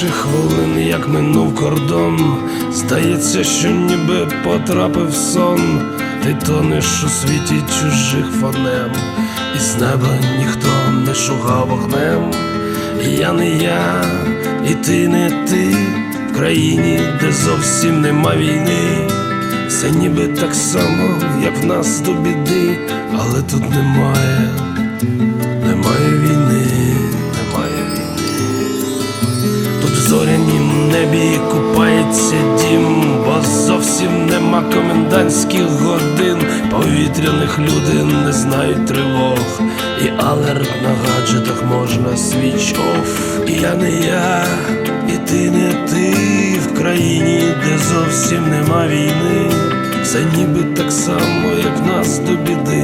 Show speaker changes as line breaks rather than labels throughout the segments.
Перших хвилин, як минув кордон, здається, що ніби потрапив сон, ти тонеш у світі чужих фонем, і з неба ніхто не шугав вогнем. Я не я, і ти не ти в країні, де зовсім нема війни. Все ніби так само, як в нас до біди, але тут немає зорянім небі купається дім, бо зовсім нема комендантських годин. Повітряних люди не знають тривог, і алерт на гаджетах можна свіч оф. І я не я, і ти не ти в країні, де зовсім нема війни. Все ніби так само, як нас до біди,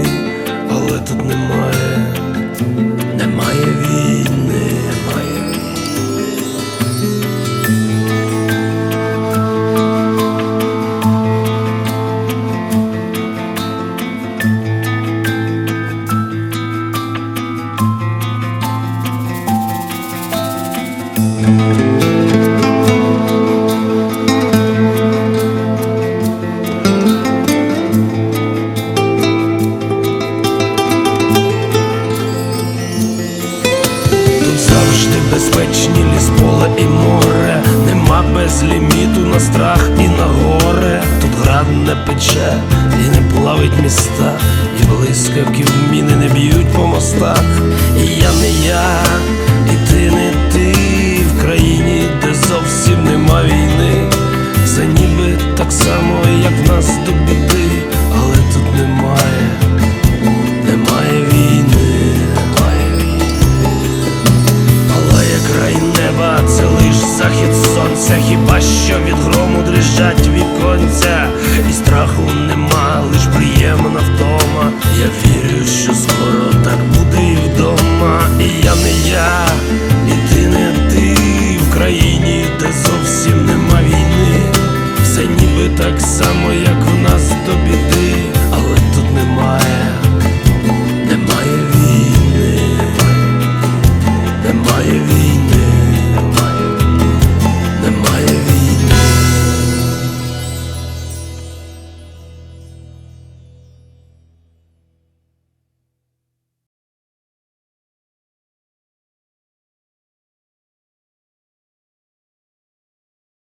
безпечні ліс, поле і море, нема без ліміту на страх і на горе. Тут град не пече і не плавить міста, і блискавки в міни не б'ють по мостах. І я не я, хіба що від грому дрижать віконця, і страху нема, лиш приємна втома. Я вірю, що скоро так буде і вдома, і я не я, і ти не ти в країні, де зовсім нема війни. Все ніби так само, як в нас до біди, але тут немає.